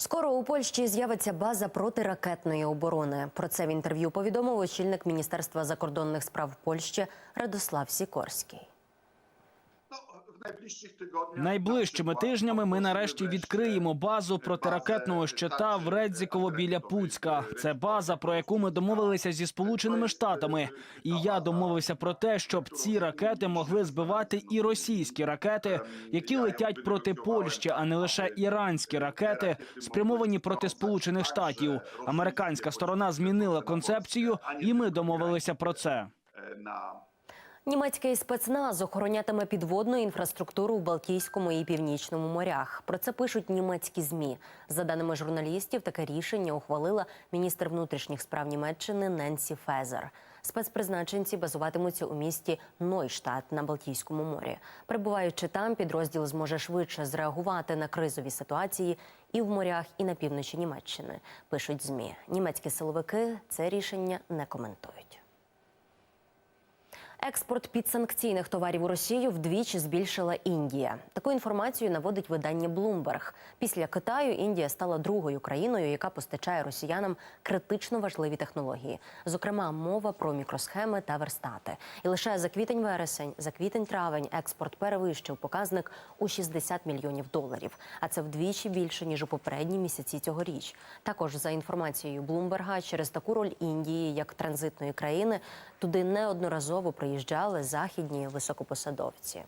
Скоро у Польщі з'явиться база протиракетної оборони. Про це в інтерв'ю повідомив очільник Міністерства закордонних справ Польщі Радослав Сікорський. Найближчими тижнями ми нарешті відкриємо базу протиракетного щита в Редзіково біля Пуцька. Це база, про яку ми домовилися зі сполученими штатами. І я домовився про те, щоб ці ракети могли збивати і російські ракети, які летять проти Польщі, а не лише іранські ракети, спрямовані проти Сполучених Штатів. Американська сторона змінила концепцію, і ми домовилися про це. Німецький спецназ охоронятиме підводну інфраструктуру в Балтійському і Північному морях. Про це пишуть німецькі змі. За даними журналістів, таке рішення ухвалила міністр внутрішніх справ Німеччини Ненсі Фезер. Спецпризначенці базуватимуться у місті Нойштадт на Балтійському морі. Перебуваючи там, підрозділ зможе швидше зреагувати на кризові ситуації і в морях, і на півночі Німеччини. Пишуть змі. Німецькі силовики це рішення не коментують. Експорт підсанкційних товарів у Росію вдвічі збільшила Індія. Таку інформацію наводить видання Bloomberg. Після Китаю Індія стала другою країною, яка постачає росіянам критично важливі технології. Зокрема, мова про мікросхеми та верстати. І лише за квітень-вересень, за квітень-травень експорт перевищив показник у 60 мільйонів доларів. А це вдвічі більше ніж у попередні місяці цьогоріч. Також за інформацією Блумберга, через таку роль Індії як транзитної країни туди неодноразово приїжджали західні високопосадовці.